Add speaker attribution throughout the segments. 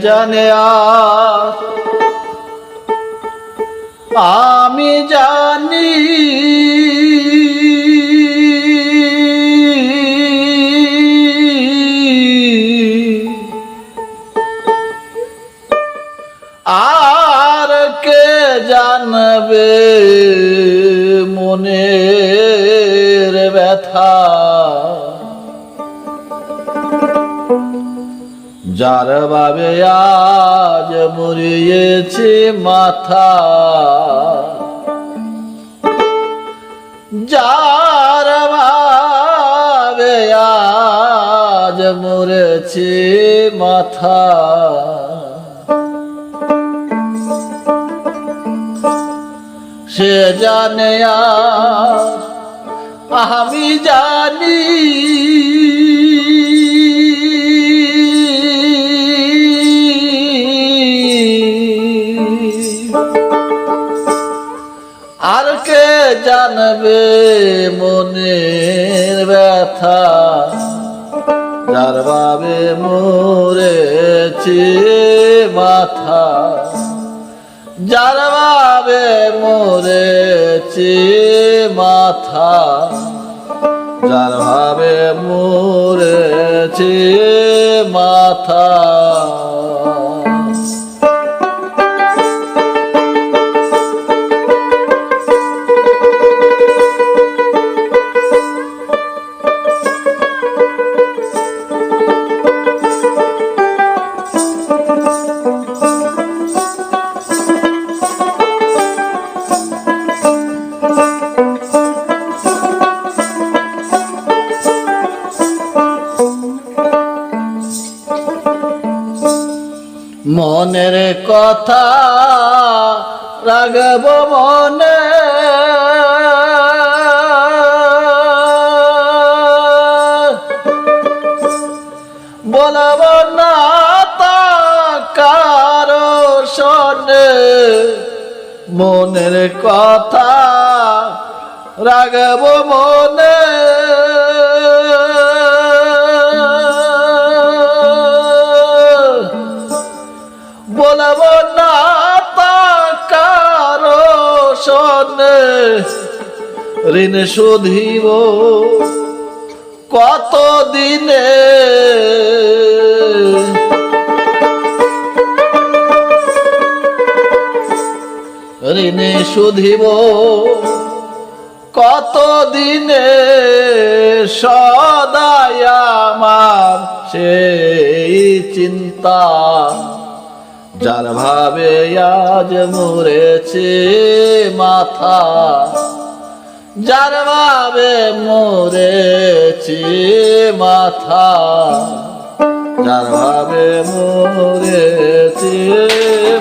Speaker 1: জানে আর আমি জানি যার বাবে আজ মরিয়েছে মাথা। যার বাবে আজ মরেছে মাথা। সে জানে আমি জানি জানবে মনের ব্যথা। যার বাবে মরেছে মাথা, যার বাবে মরেছে মাথা, যার ভাবে মরেছে মাথা। কথা রাগব মনে। বলব না কারও মনের কথা রাগব মনে। বলব না কারও ঋণ শুধিব কত দিনে ঋণে শুধিব কত দিনে সদায় আমার সেই চিন্তা। যার ভাবে আজ মরেছে মাথা যার ভাবে মরেছে মাথা যার ভাবে মরেছে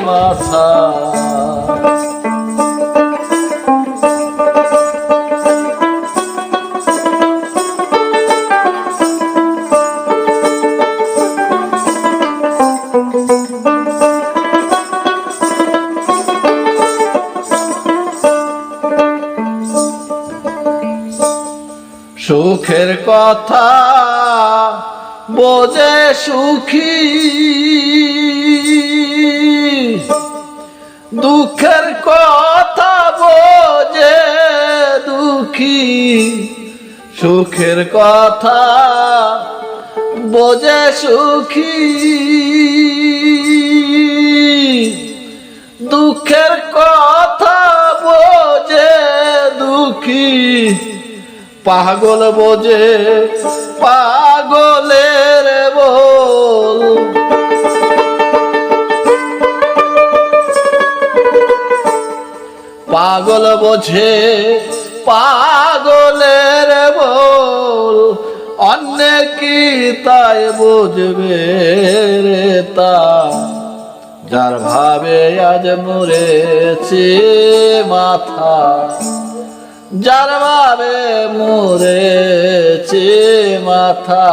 Speaker 1: মাথা। সুখের কথা বোঝে সুখী। দুঃখের কথা বোঝে দুঃখী। সুখের কথা বোঝে সুখী। দুঃখের কথা পাগল বোঝে, পাগলের বল। পাগল বোঝে, পাগলের বল। অন্য কি তাই বুঝবে রে তা? যার ভাবে আজ মরেছে মাথা যার ভাবে মরেছে মাথা।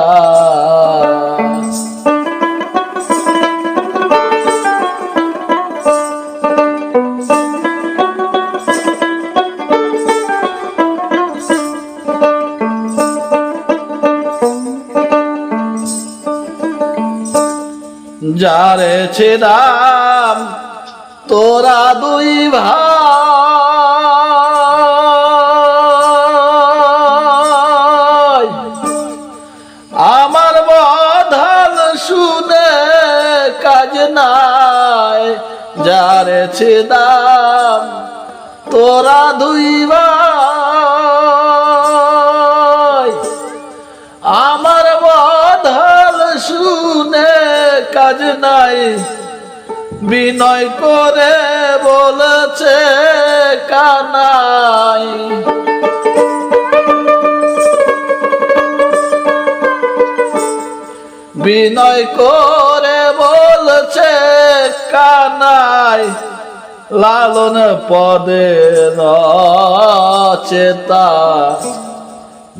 Speaker 1: যারে ছিলাম তোরা দুই ভাই যারে ছিলাম তোরা দুই আমার বধাল শুনে কাজ নাই, বিনয় করে বলেছে কানাই। বিনয় করে বলছে, কানাই লালন পদে চেতা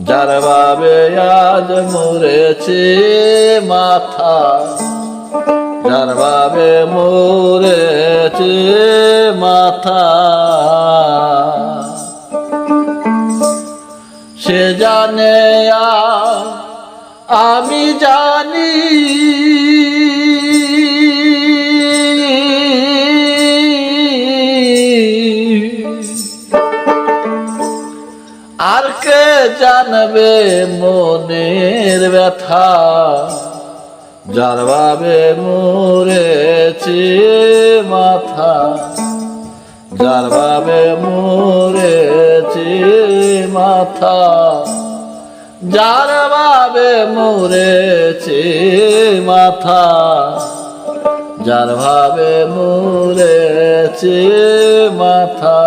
Speaker 1: যার বাবে আজ মরেছে মাথা, যার বাবে মরেছে মাথা। সে জানে আমি জানি জানবে মনের ব্যথা যার ভাবে মরেছে মাথা যার ভাবে মরেছে মাথা যার ভাবে মরেছে মাথা যার ভাবে মরেছে মাথা।